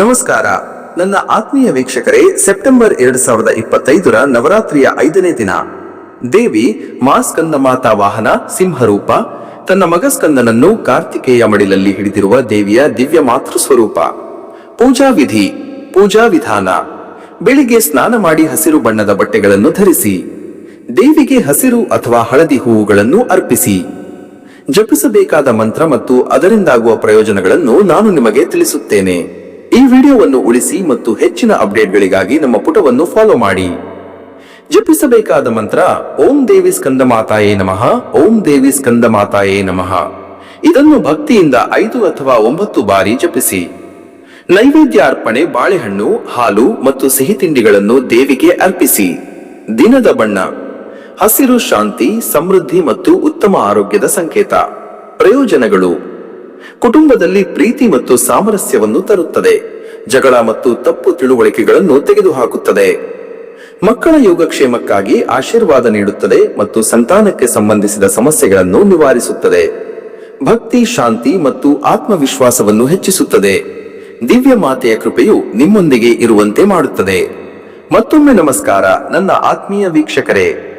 ನಮಸ್ಕಾರ. ನನ್ನ ಆತ್ಮೀಯ ವೀಕ್ಷಕರೇ, ಸೆಪ್ಟೆಂಬರ್ ಎರಡ್ ಸಾವಿರದ ಇಪ್ಪತ್ತೈದರ ನವರಾತ್ರಿಯ ಐದನೇ ದಿನ. ದೇವಿ ಮಾಸ್ಕಂದ ಮಾತಾ ವಾಹನ ಸಿಂಹರೂಪ, ತನ್ನ ಮಗ ಸ್ಕಂದನನ್ನು ಕಾರ್ತಿಕೇಯ ಮಡಿಲಲ್ಲಿ ಹಿಡಿದಿರುವ ದೇವಿಯ ದಿವ್ಯ ಮಾತೃ ಸ್ವರೂಪ. ಪೂಜಾ ವಿಧಿ, ಪೂಜಾ ವಿಧಾನ. ಬೆಳಿಗ್ಗೆ ಸ್ನಾನ ಮಾಡಿ ಹಸಿರು ಬಣ್ಣದ ಬಟ್ಟೆಗಳನ್ನು ಧರಿಸಿ, ದೇವಿಗೆ ಹಸಿರು ಅಥವಾ ಹಳದಿ ಹೂವುಗಳನ್ನು ಅರ್ಪಿಸಿ. ಜಪಿಸಬೇಕಾದ ಮಂತ್ರ ಮತ್ತು ಅದರಿಂದಾಗುವ ಪ್ರಯೋಜನಗಳನ್ನು ನಾನು ನಿಮಗೆ ತಿಳಿಸುತ್ತೇನೆ. ಈ ವಿಡಿಯೋವನ್ನು ಉಳಿಸಿ ಮತ್ತು ಹೆಚ್ಚಿನ ಅಪ್ಡೇಟ್ಗಳಿಗಾಗಿ ನಮ್ಮ ಪುಟವನ್ನು ಫಾಲೋ ಮಾಡಿ. ಜಪಿಸಬೇಕಾದ ಮಂತ್ರ, ಓಂ ದೇವಿ ಸ್ಕಂದ ಮಾತಾಯೇ ನಮಃ, ಓಂ ದೇವಿ ಸ್ಕಂದ ಮಾತಾಯೇ ನಮಃ. ಇದನ್ನು ಭಕ್ತಿಯಿಂದ ಐದು ಅಥವಾ ಒಂಬತ್ತು ಬಾರಿ ಜಪಿಸಿ. ನೈವೇದ್ಯ ಅರ್ಪಣೆ ಬಾಳೆಹಣ್ಣು, ಹಾಲು ಮತ್ತು ಸಿಹಿ ತಿಂಡಿಗಳನ್ನು ದೇವಿಗೆ ಅರ್ಪಿಸಿ. ದಿನದ ಬಣ್ಣ, ಹಸಿರು ಶಾಂತಿ, ಸಮೃದ್ಧಿ ಮತ್ತು ಉತ್ತಮ ಆರೋಗ್ಯದ ಸಂಕೇತ. ಪ್ರಯೋಜನಗಳು ಕುಟುಂಬದಲ್ಲಿ ಪ್ರೀತಿ ಮತ್ತು ಸಾಮರಸ್ಯವನ್ನು ತರುತ್ತದೆ. ಜಗಳ ಮತ್ತು ತಪ್ಪು ತಿಳುವಳಿಕೆಗಳನ್ನು ತೆಗೆದುಹಾಕುತ್ತದೆ. ಮಕ್ಕಳ ಯೋಗಕ್ಷೇಮಕ್ಕಾಗಿ ಆಶೀರ್ವಾದ ನೀಡುತ್ತದೆ ಮತ್ತು ಸಂತಾನಕ್ಕೆ ಸಂಬಂಧಿಸಿದ ಸಮಸ್ಯೆಗಳನ್ನು ನಿವಾರಿಸುತ್ತದೆ. ಭಕ್ತಿ, ಶಾಂತಿ ಮತ್ತು ಆತ್ಮವಿಶ್ವಾಸವನ್ನು ಹೆಚ್ಚಿಸುತ್ತದೆ. ದಿವ್ಯ ಮಾತೆಯ ಕೃಪೆಯು ನಿಮ್ಮೊಂದಿಗೆ ಇರುವಂತೆ ಮಾಡುತ್ತದೆ. ಮತ್ತೊಮ್ಮೆ ನಮಸ್ಕಾರ. ನನ್ನ ಆತ್ಮೀಯ ವೀಕ್ಷಕರೇ.